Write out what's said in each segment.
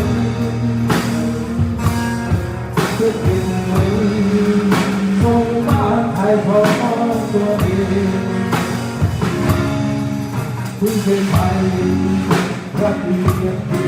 นเพื่อเก็บไว้ส่งบ้านไทยของตัวเองคุณเคยไปรักเดียบที่น้ำตัวเอง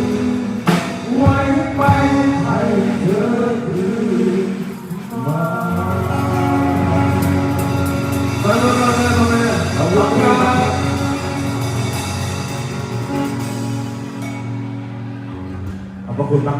保护妈妈。